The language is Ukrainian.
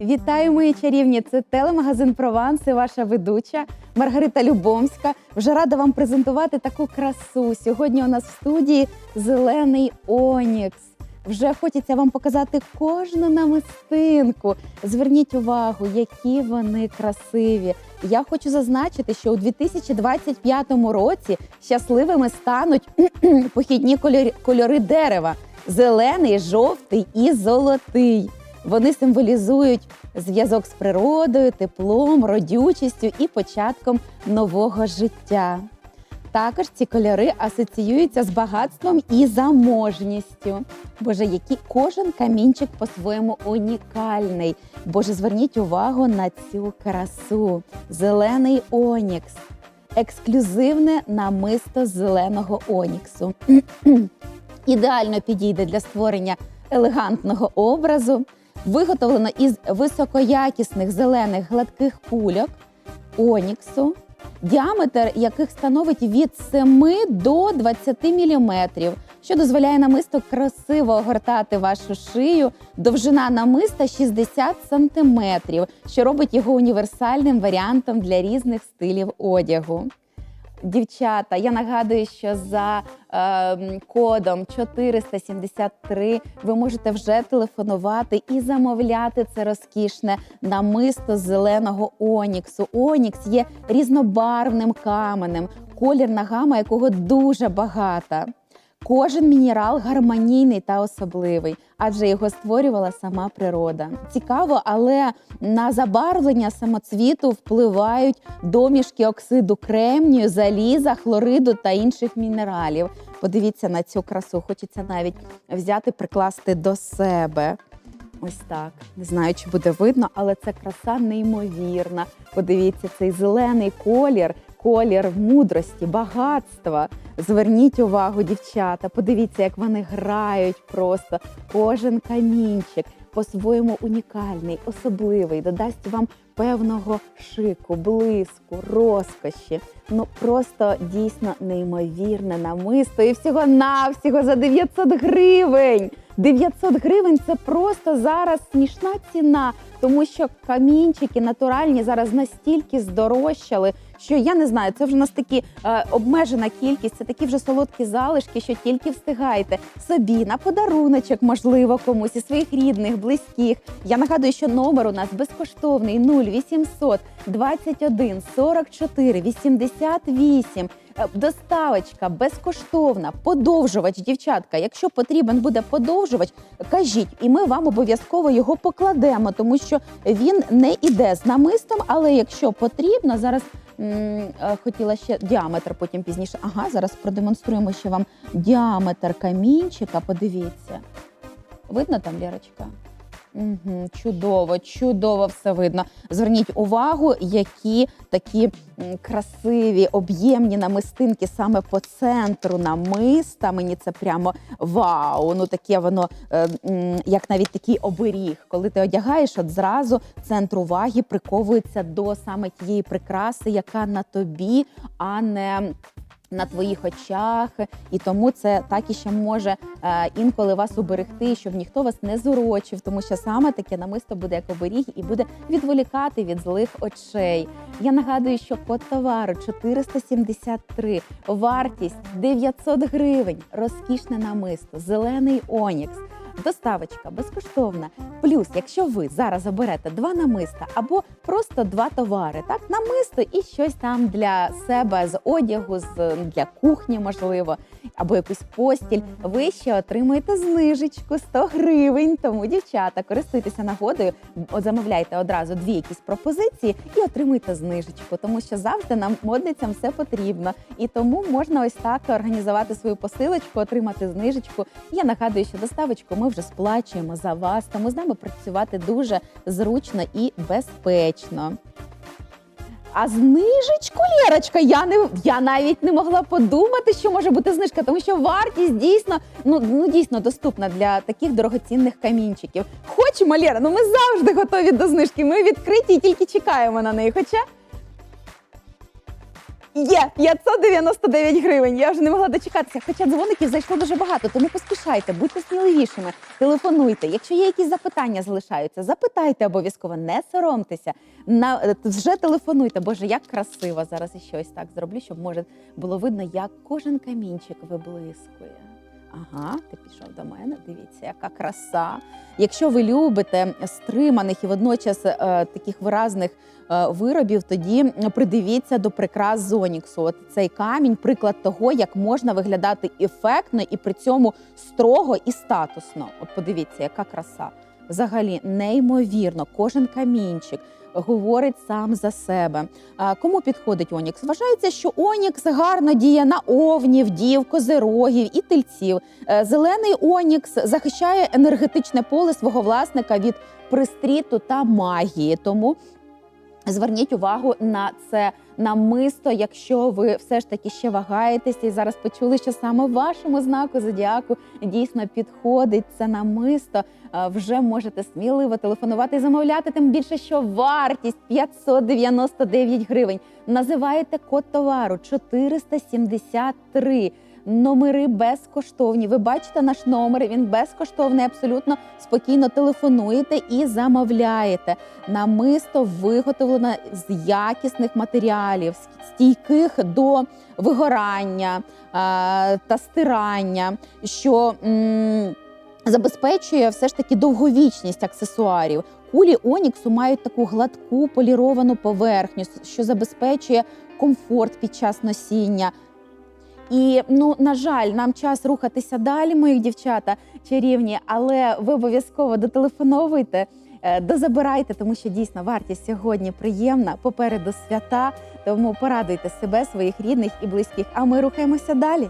Вітаю, мої чарівні! Це телемагазин Прованс і ваша ведуча Маргарита Любомська. Вже рада вам презентувати таку красу. Сьогодні у нас в студії зелений Онікс. Вже хочеться вам показати кожну намистинку. Зверніть увагу, які вони красиві. Я хочу зазначити, що у 2025 році щасливими стануть похідні кольори, кольори дерева: зелений, жовтий і золотий. Вони символізують зв'язок з природою, теплом, родючістю і початком нового життя. Також ці кольори асоціюються з багатством і заможністю. Боже, який кожен камінчик по-своєму унікальний. Боже, зверніть увагу на цю красу. Зелений онікс. Ексклюзивне намисто зеленого оніксу. Ідеально підійде для створення елегантного образу. Виготовлено із високоякісних зелених гладких кульок оніксу, діаметр яких становить від 7 до 20 мм, що дозволяє намисту красиво огортати вашу шию. Довжина намиста 60 см, що робить його універсальним варіантом для різних стилів одягу. Дівчата, я нагадую, що за е, кодом 473 ви можете вже телефонувати і замовляти це розкішне намисто зеленого оніксу. Онікс є різнобарвним каменем, колірна гама якого дуже багата. Кожен мінерал гармонійний та особливий, адже його створювала сама природа. Цікаво, але на забарвлення самоцвіту впливають домішки оксиду кремнію, заліза, хлориду та інших мінералів. Подивіться на цю красу. Хочеться навіть взяти, прикласти до себе. Ось так. Не знаю, чи буде видно, але це краса неймовірна. Подивіться, цей зелений колір, колір мудрості, багатства. Зверніть увагу, дівчата. Подивіться, як вони грають просто. Кожен камінчик по-своєму унікальний, особливий, додасть вам певного шику, блиску, розкоші. Ну просто дійсно неймовірне намисто. І всього навсього за 900 гривень. 900 гривень це просто зараз смішна ціна, тому що камінчики натуральні зараз настільки здорожчали, що я не знаю, це вже у нас такі е, обмежена кількість, це такі вже солодкі залишки, що тільки встигаєте собі на подаруночок, можливо, комусь із своїх рідних, близьких. Я нагадую, що номер у нас безкоштовний 0800 21 44 88. Е, Доставочка безкоштовна, подовжувач, дівчатка. Якщо потрібен буде подовжувач, кажіть, і ми вам обов'язково його покладемо, тому що він не іде з намистом, але якщо потрібно, зараз хотіла ще діаметр потім пізніше. Ага, зараз продемонструємо ще вам діаметр камінчика. Подивіться. Видно там, Лірочка? Угу, чудово, чудово все видно. Зверніть увагу, які такі красиві, об'ємні намистинки саме по центру намиста. Мені це прямо вау. Ну таке воно, е, як навіть такий оберіг. Коли ти одягаєш, от зразу центр уваги приковується до саме тієї прикраси, яка на тобі, а не на твоїх очах, і тому це так і ще може е, інколи вас уберегти, щоб ніхто вас не зурочив, тому що саме таке намисто буде як оберіг і буде відволікати від злих очей. Я нагадую, що код товару 473, вартість 900 гривень, розкішне намисто, зелений онікс. Доставочка безкоштовна. Плюс, якщо ви зараз оберете два намиста або просто два товари, так намисто і щось там для себе з одягу, з для кухні, можливо, або якусь постіль, ви ще отримаєте знижечку 100 гривень. Тому, дівчата, користуйтеся нагодою, замовляйте одразу дві якісь пропозиції і отримуйте знижечку, тому що завжди нам модницям все потрібно. І тому можна ось так організувати свою посилочку, отримати знижечку. Я нагадую, що доставочку ми вже сплачуємо за вас, тому з нами працювати дуже зручно і безпечно. А знижечку, Лєрочка, я не я навіть не могла подумати, що може бути знижка, тому що вартість дійсно ну, ну дійсно доступна для таких дорогоцінних камінчиків. Хочемо, Лєра, ну ми завжди готові до знижки. Ми відкриті і тільки чекаємо на неї. Хоча Є 599 гривень. Я вже не могла дочекатися. Хоча дзвоників зайшло дуже багато, тому поспішайте, будьте сміливішими, телефонуйте. Якщо є якісь запитання, залишаються, запитайте обов'язково, не соромтеся. На е, вже телефонуйте. Боже, як красиво зараз і щось так зроблю, щоб може було видно, як кожен камінчик виблискує. Ага, ти пішов до мене. Дивіться, яка краса. Якщо ви любите стриманих і водночас е, таких виразних е, виробів, тоді придивіться до прикрас Зоніксу. От цей камінь приклад того, як можна виглядати ефектно і при цьому строго і статусно. От подивіться, яка краса. Взагалі неймовірно, кожен камінчик говорить сам за себе. А кому підходить Онікс? Вважається, що Онікс гарно діє на овнів, дів, козирогів і тельців. Е, Зелений Онікс захищає енергетичне поле свого власника від пристріту та магії. Тому зверніть увагу на це намисто, якщо ви все ж таки ще вагаєтеся і зараз почули, що саме вашому знаку зодіаку дійсно підходить це намисто. Вже можете сміливо телефонувати і замовляти. Тим більше, що вартість 599 гривень. Називаєте код товару 473. Номери безкоштовні. Ви бачите наш номер, він безкоштовний, абсолютно спокійно телефонуєте і замовляєте. Намисто виготовлено з якісних матеріалів, стійких до вигорання та стирання, що забезпечує все ж таки довговічність аксесуарів. Кулі Оніксу мають таку гладку поліровану поверхню, що забезпечує комфорт під час носіння. І ну на жаль, нам час рухатися далі, мої дівчата чарівні, але ви обов'язково дотелефоновуйте, е, дозабирайте, тому що дійсно вартість сьогодні приємна. Попереду свята. Тому порадуйте себе, своїх рідних і близьких. А ми рухаємося далі.